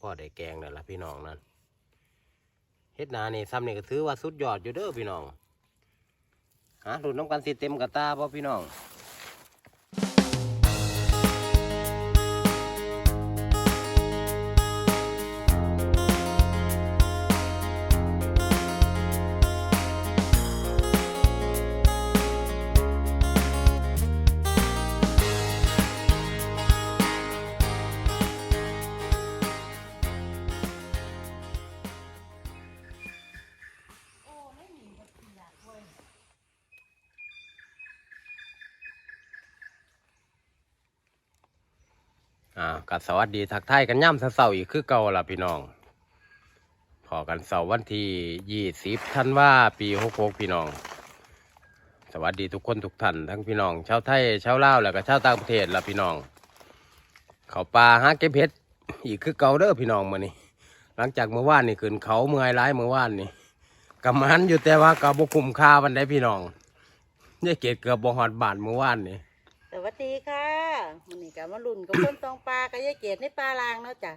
พ่อได้แกงนั่นละพี่น้องนั่นเฮ็ดนานี่ซ้ำนี่ก็ถือว่าสุดยอดอยู่เด้อพี่น้องฮะดูดน้ำกันสิเต็มกระตาพ่อพี่น้อง อ่าก็สวัสดีทักทายกันย่ำเสาร์อีกคือเก่าละพี่น้องพอกันเสาร์วันที่ยี่สิบท่านว่าปีหกหกพี่น้อง สวัสดีทุกคนทุกท่านทั้งพี่น้องชาวไทยชาวลาวแล้วก็ชาวต่างประเทศละพี่น้อง เขาปลาหาเก็บเห็ดอีกคือเก่าเด้อพี่น้องมื้อนี้ หลังจากเมื่อวานนี่ขึ้นเขาเมื่อยร้ายเมื่อวานนี่กำมันอยู่แต่ว่ากับ่คุ้มค่าวันใดพี่น้องยายเกดเกือบบ่ฮอดบานเมื่อวานนี่ สวัสดีค่ะมันนี้กับมารุ่นกับพ่นตองปลากับยายเกดในปลาลางเนาะจ้ะ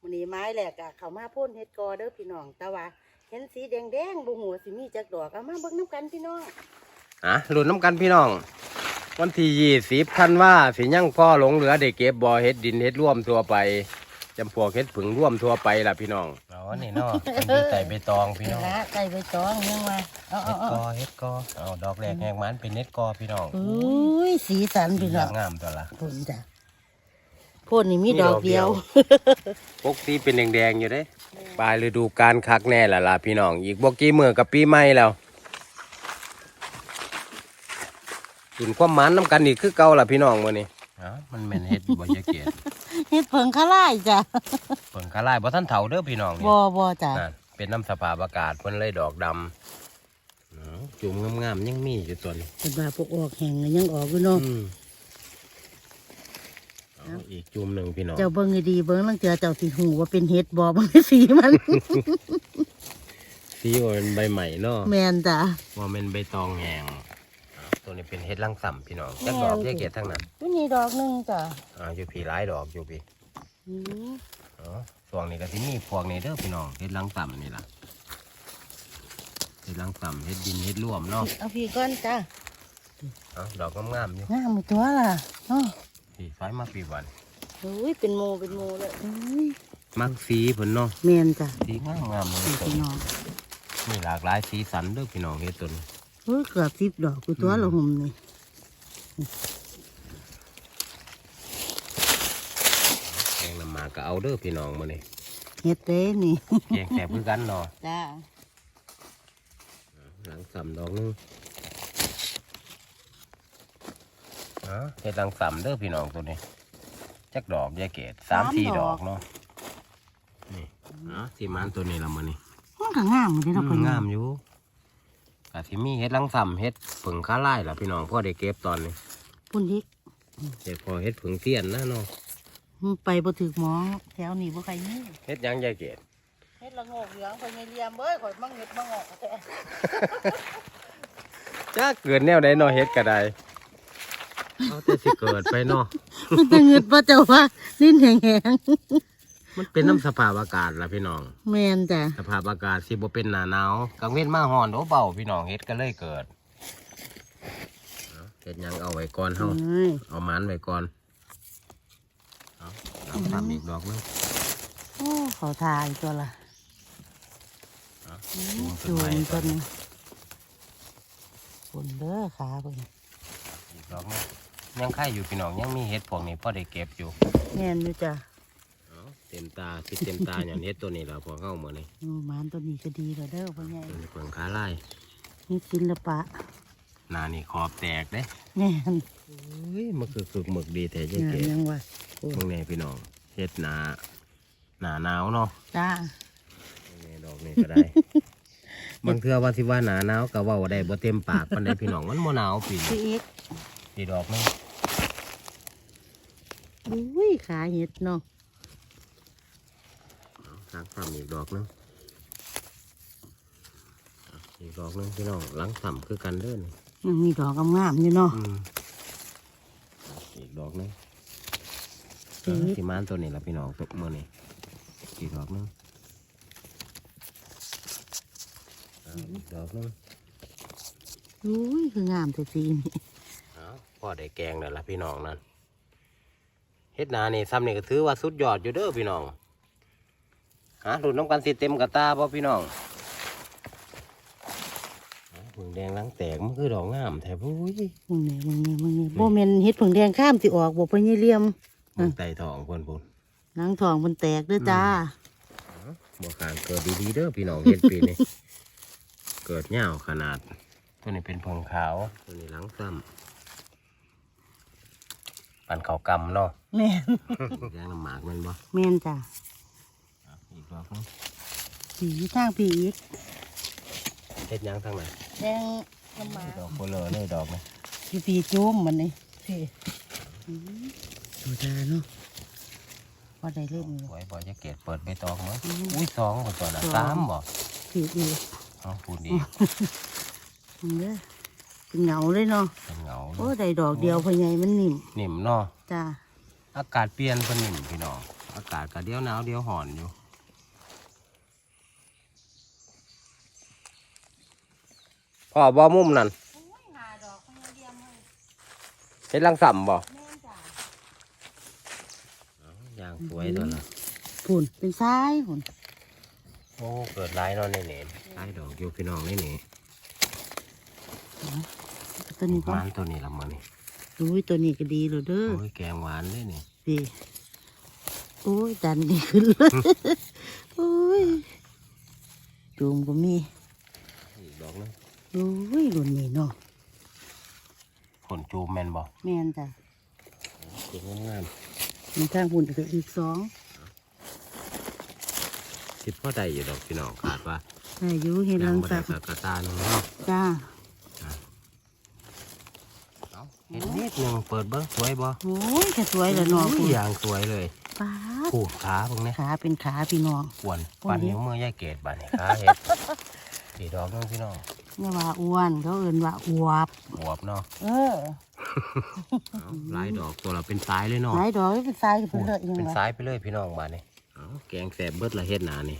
มันนี้ไม้แหลกอะเขามาพ่นเฮ็ดกอเด้อพี่น้องตะวะเห็นสีแดงแดงบุหัวสิมีจักดอกเอามาเบิ้งน้ำกันพี่น้องอะลุ้นน้ำกันพี่น้อง วันที่ยี่สิบท่านว่าสิยังพ่อหลงเหลือได้เก็บบ่อเฮ็ดดินเฮ็ดร่วมทั่วไป จำพวกเฮ็ดผึ่งร่วมทั่วไปล่ะพี่น้องอ๋อนี่เนาะมันอยู่ใส่ใบตองพี่น้องนะไก่ใบตองยังมาเอาเฮ็เอาดเอากอเฮ็ดกอเอาดอกแรกแหงมันเป็นเฮ็ดกอพี่น้องอุ้ยสีสันพี่น้องงามตัวละพ่นจ้ะพ่นนี่มีดอกเดียวปกสีเป็นแดงๆอยู่เด้ปลายฤดูกาลคักแน่ล่ะล่ะพี่น้อง อีกบ่กี่มื้อกับปีใหม่แล้วกินความหมันน้ำกันอีกคือเก่าล่ะพี่น้องมื้อนี้ อ๋อมันแม่นเฮ็ดบ่ยะเกียดเฮ็ดเผิงข้าไล่จ้ะเพิ่งคาลายบ่ทันเฒ่าเด้อพี่น้องนี่บ่บ่จ้ะนั่นเป็นน้ำสภาพอากาศเพิ่นเลยดอกดำอืมจุ่มงามๆยังมีอยู่ตัวนี้เป็นว่าพวกออกแห้งก็ยังออกอยู่เนาะอืมเอาอีกจุ่มหนึ่งพี่น้อง เจ้าเบิ่งให้ดีเบิ่งลังเจือเจ้าสิหูว่าเป็นเฮ็ดบ่บ่เป็นสีมัน สีว่าเป็นใบใหม่เนาะแม่นจ้ะว่าเป็นใบตองแห้งเอา ตัวนี้เป็นเห็ดลังสัมพี่น้องจักดอกแม่นเยอะเกียรทั้งนั้นตัวนี้ดอกหนึงจ้ะอ่าอยู่พี่หลายดอกอยู่พี่อืมอ๋อส่วงนี้ก็สิมีพวกนี้เด้อพี่น้องเห็ดลังสัมนี่ล่ะเห็ดลังสัมเห็ดดินเห็ดร่วมเนาะเอาพี่ก่อนจ้ะเอาดอกงามๆอยู่งามตัวล่ะเนาะพี่ฟ้ายมาปีวันโอ้ยเป็นโมเป็นโมเลยโอ้ยมักสีเพิ่นเนาะแม่นจ้ะสีงามงามๆเลยพี่ตัวพี่นี้น้องมีหลากหลายสีสันเด้อพี่น้องเฮ็ดตัวนี้ โอ้ยเกือบสิบดอกกูตัวละหุ่มนี่แกงน้ำหมากก็เอาเด้อพี่น้องมื้อนี้เฮ็ดเด้นี่แกงแซ่บคือกันเนาะจ้าหลังสัมดอกหนึงอ๋อเฮ็ดหลังสัมเด้อพี่น้องตัวนี้จักดอกยายเกดสามสี่ดอกเนาะนี่อ๋อสีมันตัวนี้ละมื้อนี้มันก็งามอยู่เด้อืเนาะมเพิ่นงามอยู่ กะสิมีเฮ็ดหลังสัมเฮ็ดผึ่งค้าไล่ล่ะพี่น้องพ่อได้เก็บตอนนี้พุ่นดิเฮ็ดพอเฮ็ดผึ่งเตี้ยนนะเนาะมันไปบ่ถึกหมองแถวนี้บ่ใครมีเฮ็ดหยังยายเกดเฮ็ดละโงกเหลืองเพิ่นไม่เลียมเอ้ยข่อยมังเฮ็ดมังออกแต่จ้าเกิดแนวใดเนาะเฮ็ดก็ได้เอาแต่สิเกิดไปเนาะมันจะเงิดบ่เจ้าว่าลิ้นแห้ง มันเป็นน้ำสภาพอากาศล่ะพี่น้องๆแม่นจ้ะสภาพอากาศสิบ่เป็นหนาหนาวกลางเว้นมาฮ้อนโอ้เบาพี่น้องเฮ็ดก็เลยเกิดเอาเฮ็ดหยังเอาไว้ก่อนเฮาเอ้ยเอามันไว้ก่อนเอาเอาทำอีกดอกหนึงโอ้เขาทายตัวละเอาจูจูงนต้นไม้ก่อนต้นปุ่นเด้อขาเพิ่นอีกดอกหนึงยังไข่อยู่พี่น้องยังมีเฮ็ดพวกนี้พอได้เก็บอยู่ แม่นอยู่จ้ะ เอาเต็มตาสิเต็มตาอย่างเฮ็ดตัวนี้ล่ะพวกเฮามื้อนี้อืมหมานตัวนี้ก็ดีแล้วเด้อพ่อใหญ่เป็นเพิ่งขาลายมีศิลปะหน้านี่ขอบแตกเด้แม่นเฮ้ยมันคือฝึกหมึกดีแท้จังงานเก๋ยังวะพวกนี้พี่น้องเฮ็ดหนาหนาหนาวเนาะจ้านี่ดอกนี่ก็ได้บางเทื่อว่าสิว่าหนาหนาวก็เว้าได้บ่เต็มปากปานใดพี่น้องมันบ่หนาวพี่พี่อีกพี่ดอกนึงอุ้ยขาเห็ดเนาะ ทางซ้ำอีกดอกนึงอีกดอกนึงพี่น้องหลังซ้ำคือกันเด้อนี่ยังมีดอกงามๆอยู่เนาะอืมอีกดอกนึงอีกสิมานตัวนี้ล่ะพี่น้องตัวมื้อนี้อีกดอกหนึงเอาอีกดอกหนึงอุ้ยคืองามแต่สีนี่เอาพ่อได้แกงแล้วล่ะพี่น้องนั่นเฮ็ดนานี่ซ้ำนี่ก็ถือว่าสุดยอดอยู่เด้อพี่น้อง ฮะดูดน้ำกันสิเต็มกระตาป่พี่น้องเอาผึ่งแดงหลังแตกมันคือดอกงามแท้ปุ้ยมึงนี่มึงนี่มึงนี่บ่แม่นเฮ็ดผงแดงข้ามสิออกบ่เพิ่นยี่เหลี่ยมมันไต่ทองเพิ่นพุ่นหนังทองมันแตกเด้วยจ้าบ่ขานเกิดดีๆเด้อพี่น้องเฮ็ดปีนี้เกิดยาวขนาด ตัวนี้เป็นเพิงขาวตัวนี้หลังซ้ำปันเขาวกำเนาะแม่นแดงน้ำหมากแมันบ่แม่นจ้ะอะอีก ดอกหนึงสีทางพี่อีกเฮ็ดหยังทางไหนแดงน้ำหมาดอกโคเลอเลยดอกนะพี่ปีจุ้มมันนี่พี่อืมดูจ้าเนาะว่าได้เล่นอยู่ไว้บ่จะเกตเปิดใบตองมั้งอุ้ยสองคนตัวน่ะสามบ่พี่อีกเอาพูดดีมึงเด้อเป็นเหงาเลยเนาะเป็นเหงาโอ้ได้ดอกเดียวพอใหญายมันนิ่มนิ่มเนาะจ้าอากาศเปลี่ยนเป็นนิ่มพี่น้องอากาศก็เดี๋ยวหนาวเดี๋ยวห่อนอยู่ พ่อบ่มุมนั่นหาดอกพญาเดียมเลยเฮ็ดลังสัมบ่แม่นจ้าย่างสวยตัวละฝุ่นเป็นซ้ายฝุ่นโอ้ เกิดร้ายเนอนในเนนร้ายดอกอยู่พี่น้องนี่นี่ตัวนี้หก็วานตัวนี้ละมื้อนี่อุ้ยตัวนี้ก็ดีเลยเด้อ โอ้ยแกงหวานเลยนี่พี่โอ้ยดันดีขึ้นเลยโอ้ยจูมก็มีอีกดอกนึง โอ้ยรุ่นนี้เนาะผลจูมแม่นบ่แม่นจ้ะเก่งงามมีทางหุ่นก็อีกสองๆคิดว่าได้อยู่ดอกพี่น้องขาดว่าอายุเห็นยัลังงบ่สัได้กกะกะตาหนึงเนาะจ้าเอาเห็นนิดหนึงเปิดเบิ่งสวยบ่โอ้ยแค่สวยแล้วเนาะอุ้คุยณอย่างสวยเลยป้าดผูกขาเบิ่งเนี่ยขาเป็นขาพี่น้องกวนโอ้ยปันนิ้วมือยายเกดบัดนี่ขาเฮ็ดสีดอกนึงพี่น้อง เนี่ยว่าอ้วนเขาเอื่นว่าอวบบวบเนาะเออเอาหลายดอกตัวเราเป็นสายเลยเนาะหลายดอกเป็นซ้ายเป็นโอ้ยเลยยังเป็นไงสายไปเลยพี่น้องบัดนี่เอาแกงแสบเบิดละเฮ็ดหนานี่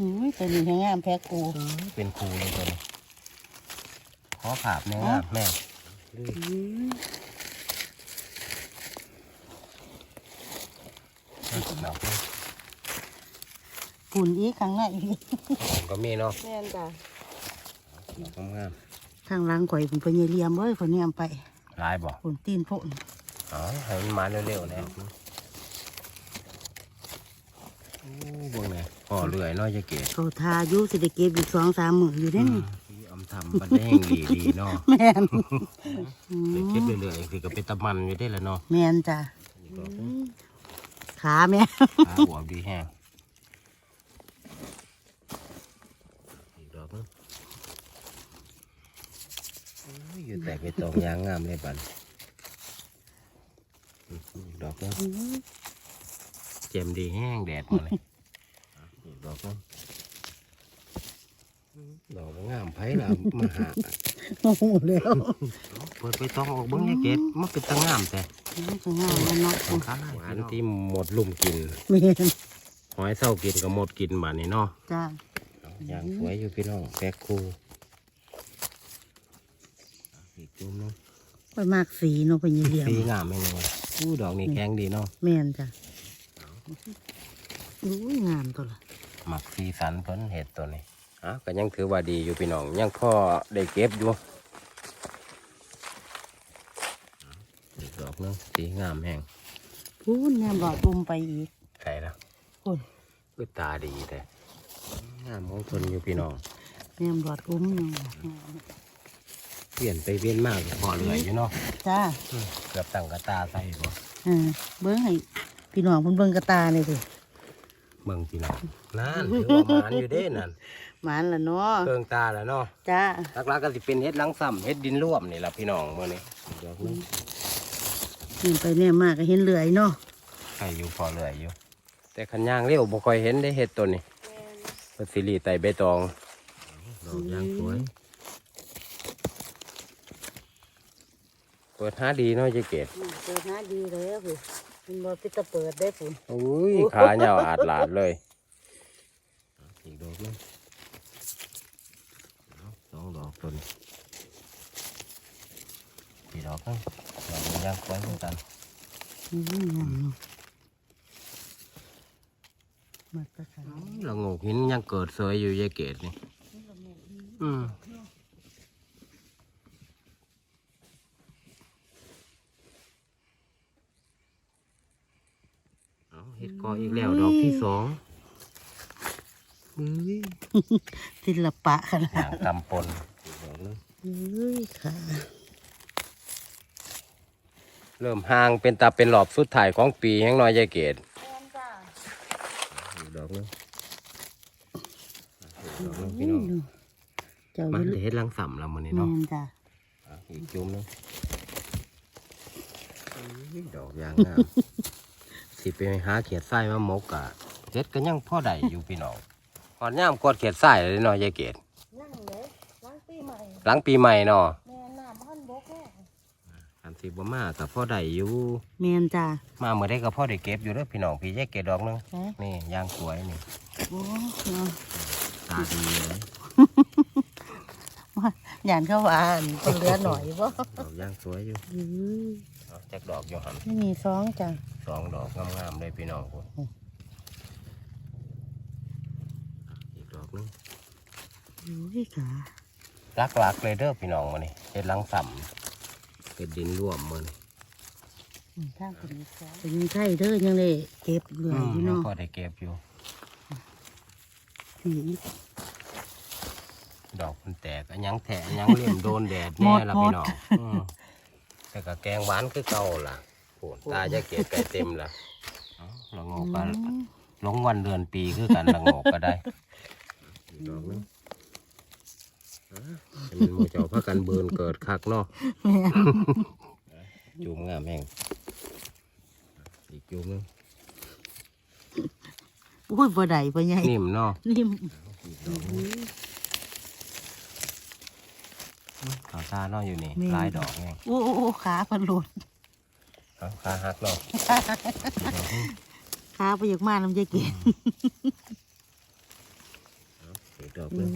อุ้ยตัวนี้แห้งามแพ้กูเป็นครูเลยตัวนี้ขอผาบแม่งามแม่ดอกนี้ฝุ่นอีกครั้งหน้าอีกผมก็มีเนาะแม่นจ้ะด อกงามทางหลังข่อยเป็นพญาเลียมเว้ยคนนี้เอาไปๆหลายบ่ฝุ่นตีนโพนเอ๋อให้มันมาเร็วๆแน่โอ้เบิ่งแน่พอเรื่อยเนาะจะเกดเขาทาอยุสิได้เก็บอีกสองสามหมื่นอยู่ได้นี่สีอำทำบันแดงดีดีๆเนาะแม่นอืเดี๋ยวมเก็บเรื่อยๆคือก็เป็นตะมันอยู่ได้แล้วเนาะแม่นจ้ะขาแม่ขาหัวดีแห้งอีกดอกนึงโอ้ ยอยู่แต่ไปตองยางงามเลยบันอีกดอกนึงเจมดีแห้งแดดมาเลยอะอีกดอกนึงดอกบ่งามไผ่ละมาหาโอ้โหแล้วเอาเปิดไปตองออกเบิ้งยายเกดมันเป็นตะงามแต่มันก็ง่ายแล้วเนาะหวานที่หมดลุ่มกินแม่นหอยเศร้ากินก็หมดกินบาดนี้เนาะจ้ะอย่างสวยอยู่พี่น้องแพ็คคู่อีก จุ่มเนาะไปมากสีเนาะพญาเลียมสีงามแม่งเลยอู้ดอกนี่แข็งดีเนาะแม่นจ้ะอุ้ยงามตัวละหมักสีสันเพิ่นเห็ดตัวนี้อะก็ยังถือว่าดีอยู่พี่น้องยังพ่อได้เก็บอยู่อีกดอกหนึงสีงามแห้งพูนแม่หลอดตุ่มไปอีกใช่ละคุณคือตาดีแต่งามของคนอยู่พี่น้องแม่หลอดอุ้มอยู่ เปลี่ยนไปเวียนมากพอเหลือยอยู่เนาะจ้าอืมเกือบตั้งกระตาใส่บ่เออเบิ้งให้พี่น้องเพิ่นเบิ้งกระตาเลยสิเบิ่งพี่น้องนั่นถือว่าหมานอยู่เด้นั่นหมานละเนาะเกิงตาแล้วเนาะจ้าหลักๆก็สิเป็นเฮ็ดหลังซ้ำเฮ็ดดินร่วมนี่ล่ะพี่น้องมื้อนี้ดอกนึงนี่ไปเนี่ยมากก็เห็นเหลือยเนาะใครอยู่พอเหลือยอยู่ แต่คันย่างเร็วบ่ค่อยเห็นได้เฮ็ดตัวนี้เพิ่นสิรีไตใบตองดอกย่างสวย เปิดหาดีเนาะเจ๊เกดเปิดหน้าดีเลยพี่มันบ่ปิดตะเปิดได้ฝุ่นอุ้ยขาเหยาวอาดหลาดเลยอกนึงเอาสองดอกต้นสี่ดอกนึงดอกมันยางไว้เหมือนกันอืมงามเนาะมาตะขันเรางกหินยังเกิดสวยอยู่ยายเกดนี่อืม เอาเห็ดกออีกแล้วดอกที่สองอุ้ยศิลปะขนาหาดงกำปนอีกดอกนึงเอ้ยค่ะ เริ่มห่างเป็นตาเป็นหลอบสุดถ่ายของปีแห้งน้อยยายเกดอีกดอกนึงอีกดอกนึงพี่น้องเจ้ามันวิจะลเฮ็ดลังสัมแล้วมันนี่แมเนาะนจ้ะอะอีกจุ่มนึงอุ้ยดอกยางงาม สิไปหาเขียดไส้มาหมกกะเฮ็ดก็ยังพ่อใดอยู่พี่น้องก่อนย่ามกดเขียดไส้เลยเนาะยายเกดนั่งเลยล้างปีใหม่หลังปีใหม่เนาะแม่น้ำพันบกแม่อันสิบ่มากับพ่อใดอยู่แมนจ้ะมาเมื่อได้ก็พ่อได้เก็บอยู่เด้อพี่น้องพี่ยายเกดดอกนึงเอ๊ะนี่ยางสวยนี่โอ้เนาะตาดีเลยหยานเข้าวาอันเป็นเรือหน่อยบ่ดอกยางสวยอยู่อื้อเอา จักดอกอยู่หันไม่มีซองจ้ะสองดอกงามๆเลยพี่น้องพุ่นอีกดอกนึงอุ้ยค่ะลักๆเลยเด้อพี่น้องมานี่เฮ็ดหลังสัมเป็นดินร่วมมันอืมทางคนนี้ซองเป็นไข่เด้อยังเลยเก็บเหลืออยู่ยังเนาะพอได้เก็บอยู่สีดอกมันแตกอันยังแทะอันยังเลี่ยมโดนแดดหมแน่ดละหมพี่ดน้องอืม แต่ก็แกงหวานคือเก่าล่ะโหตาจะเกลียดไก่เต็มละเอาละโงกก็ลงวันเดือนปีคือกันละโงกก็ได้อีกดอกนึงอะให้มันหมูเจ้าพากันเบินเกิดคักเนาะแม่จุ่มงามแห้งอีกจุ่มนึงอุ้ยบ่ได้บ่ใหญ่นิ่มเนาะนิ่ม อีกดอกนึง ขาวตาเนาะอยู่นี่หลายดอกไงโอ้โอ้โอ้ขาพันหลุดเอาขาหักเนาะอีกดอกนึงขาไปอยากมาน้ำใจเกศอีกดอกนึง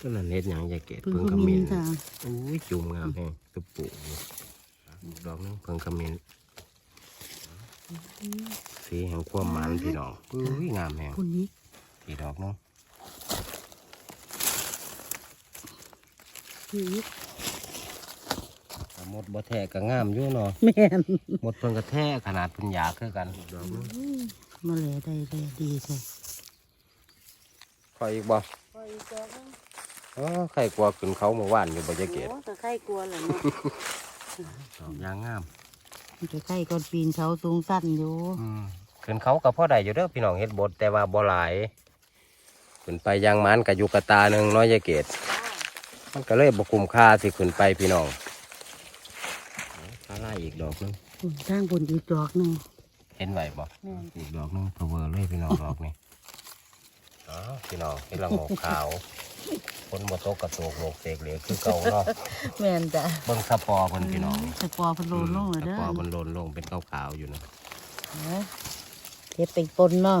ก็นั่นเฮ็ดหยังยายเกดเพิ่งเพิ่งขขมิ้มิ้นนจ้ะอุ้ยจุ่มงามแฮงตุบปุอยู่อีกดอกนึงเพิ่งขมิ้นสีแห่งความหมันพี่น้องอุ้ยงามแฮงคุณนี้อีกดอกนึง คือถ้าหมดบ่แท้ก็งามอยู่เนาะแม่นหมดเพิ่นก็แท้ขนาดเพิ่นอยากคือกันอีกดอกนึงมาเลยได้เลยดีใช่ขออีกบ่พออีกตัวนึงอ๋อใครกลัวขึ้นเขาเมื่อวานอยู่บ่ยายเกดโอ้แต่ไข่กลัวเลยเนาะดอกยางงามมันจะไข่ก่อนปีนเขาสูงสั้นอยู่อืมขึ้นเขากับพ่อใดอยู่เด้อพี่น้องเฮ็ดบดแต่ว่าบ่หลายขึ้นไปยางมันกับอยู่กระตาหนึ่งน้อยยายเกด มันก็เลยบ่คุ้มค่าสิขึ้นไปพี่น้องข้าไล่อีกดอกหนึงอืมทางบนอีกดอกหนึ่งเห็นไหวบ่แม่นอีกดอกหนึงเพอเวอร์เลยพี่น้องดอกนี้อ๋อพี่น้องเห็นละโงกขาวคนบ่ตกกระโตกโลกเสกเหลวคือเก่าเนาะแม่นจ้ะเบิ่งสปอร์เพิ่นพี่น้องสปอร์พันโลนลงเลยสเด้อปอร์มันโลนลงเป็นขาวๆอยู่นะนะเก็บเป็นปนเนาะ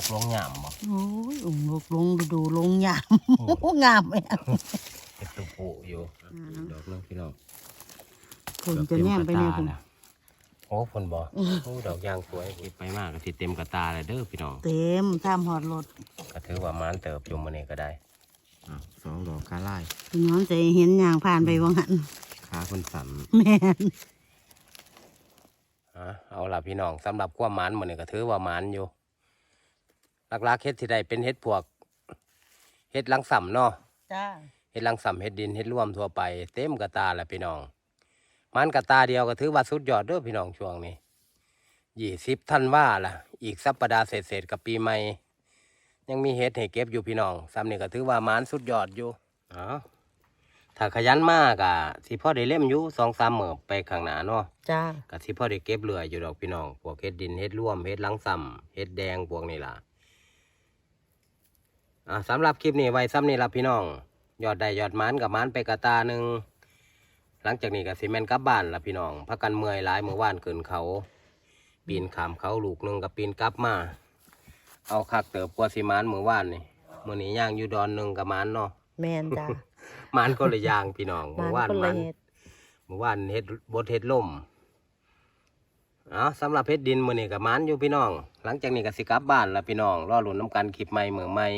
อืมลงหยามบ่โอ้ยองลกลงดูดูลงหยามงามไหมอะเห็ดตุปูอยู่ดอกนึงพี่น้องฝนจะแนมไปเนี่ยคุณโอ้ฝนบ่โอ้ดอกยางสวยเก็บไปมากก็สิเต็มกระตาเลยเด้อพี่น้องเต็มท่ามหอดรถก็ถือว่ามันเติบอยู่มื้อนี้ก็ได้สองดอกคาไล่พี่น้องจะเห็นอย่างผ่านไปวังหันขาคนสั่นแม่นเอาล่ะพี่น้องสำหรับความหมันมื้อนี้ก็ถือว่าหมันอยู่ หลักๆเฮ็ดที่ได้เป็นเฮ็ดพวกเฮ็ดลังสำเนาะจ้าเฮ็ดลังสำเฮ็ดดินเฮ็ดร่วมทั่วไปเต็มกระตาแหละพี่น้อง มันกระตาเดียวก็ถือว่าสุดยอดเด้อพี่น้องช่วงนี้ยี่สิบท่านว่าล่ะ อีกสัปปดาห์เศษๆกับปีใหม่ ยังมีเฮ็ดให้เก็บอยู่พี่น้องซ้ำนี่ก็ถือว่ามันสุดยอดอยู่อ๋อถ้าขยันมากอะสิพ่อได้เล่มอยู่สองสามหมื่นไปข้างหน้าเนาะจ้าก็สิพ่อได้เก็บเรืออยู่ดอกพี่น้องพวกเฮ็ดดินเฮ็ดร่วมเฮ็ดลังซ้ำเฮ็ดแดงพวกนี้ล่ะ อ่าสำหรับคลิปนี้ไว้ซ้ำนี่ล่ะพี่น้อง ยอดได้ยอดหมันกับหมันไปกระตาหนึ่งหลังจากนี้ก็สิแม่นกลับบ้านละพี่น้องพักกันเมื่อยหลายเมื่อวานเกินเขา ปีนขามเขาลูกหนึ่งกับปีนกลับมา เอาคักเติบกว่าสิหมันเมื่อวานนี่มื่อนี้ย่างอยู่ดอนหนึ่งกับหมันเนาะแม่นจ้าหมันก็เลยย่างพี่น้องมัเมื่อวานคนหมัละนเฮ็ดเมื่อวานเฮ็ดบดเฮ็ดล่ม เอาสำหรับเฮ็ดดินมือนี้กับมันอยู่พี่น้อง หลังจากนี้ก็สิกลับบ้านละพี่น้อง รอหลุนน้ำกันคลิปใหม่เหมืองใหม่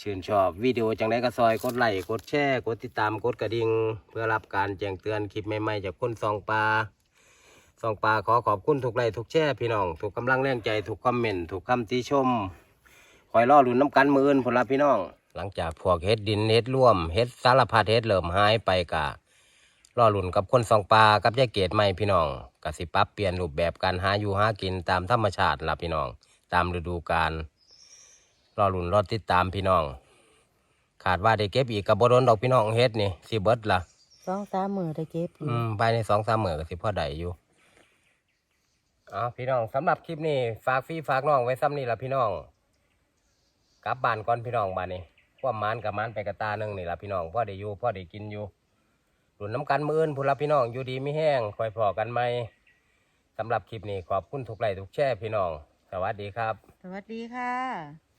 ชื่นชอบวิดีโอจังไดก็ซอยกดไลค์กดแชร์กดติดตามกดกระดิ่งเพื่อรับการแจ้งเตือนคลิปใหม่ๆจากคนซองปลาซองปลาขอขอบคุณทุกไลค์ทุกแชร์พี่น้องถูกกำลังแรงใจถูกคอมเมนต์ถูกคำติชมคอยรอหลุนน้ำกันมืออื่นผลละพี่น้อง หลังจากพวกเฮ็ดดินเฮ็ดร่วมเฮ็ดสารพัดเฮ็ดเริ่มหายไปกะ รอลุ้นกับคนซองปลากับยายเกดใหม่พี่น้องกสิปรับเปลี่ยนรูปแบบการหาอยู่หากินตามธรรมชาติละพี่น้อง ตามฤดูกาลรอลุ้นรอติดตามพี่น้อง ขาดว่าได้เก็บอีกกับบโดนดอกพี่น้องเฮ็ดนี่สิเบิดละสองสามมือได้เก็บอยู่อืมภายในสองสามหมื่นก็สิพ่อได้อยู่เอ๋อพี่น้องสำหรับคลิปนี้ฝากพี่ฝากน้องไว้ซ้ำนี่ละพี่น้องกลับบ้านก่อนพี่น้องบ้านนี้ความหมานกับหมานไปกระตาหนึ่งนี่ละพี่น้องพ่อได้อยู่พ่อได้กินอยู่ห ลุนน้ำกันมืออื่นผู้รับพี่น้องอยู่ดีไม่แห้งคอยพอกันไหมสำหรับคลิปนี้ขอบคุณทุกไลค์ทุกแชร์พี่น้อง สวัสดีครับ สวัสดีค่ะ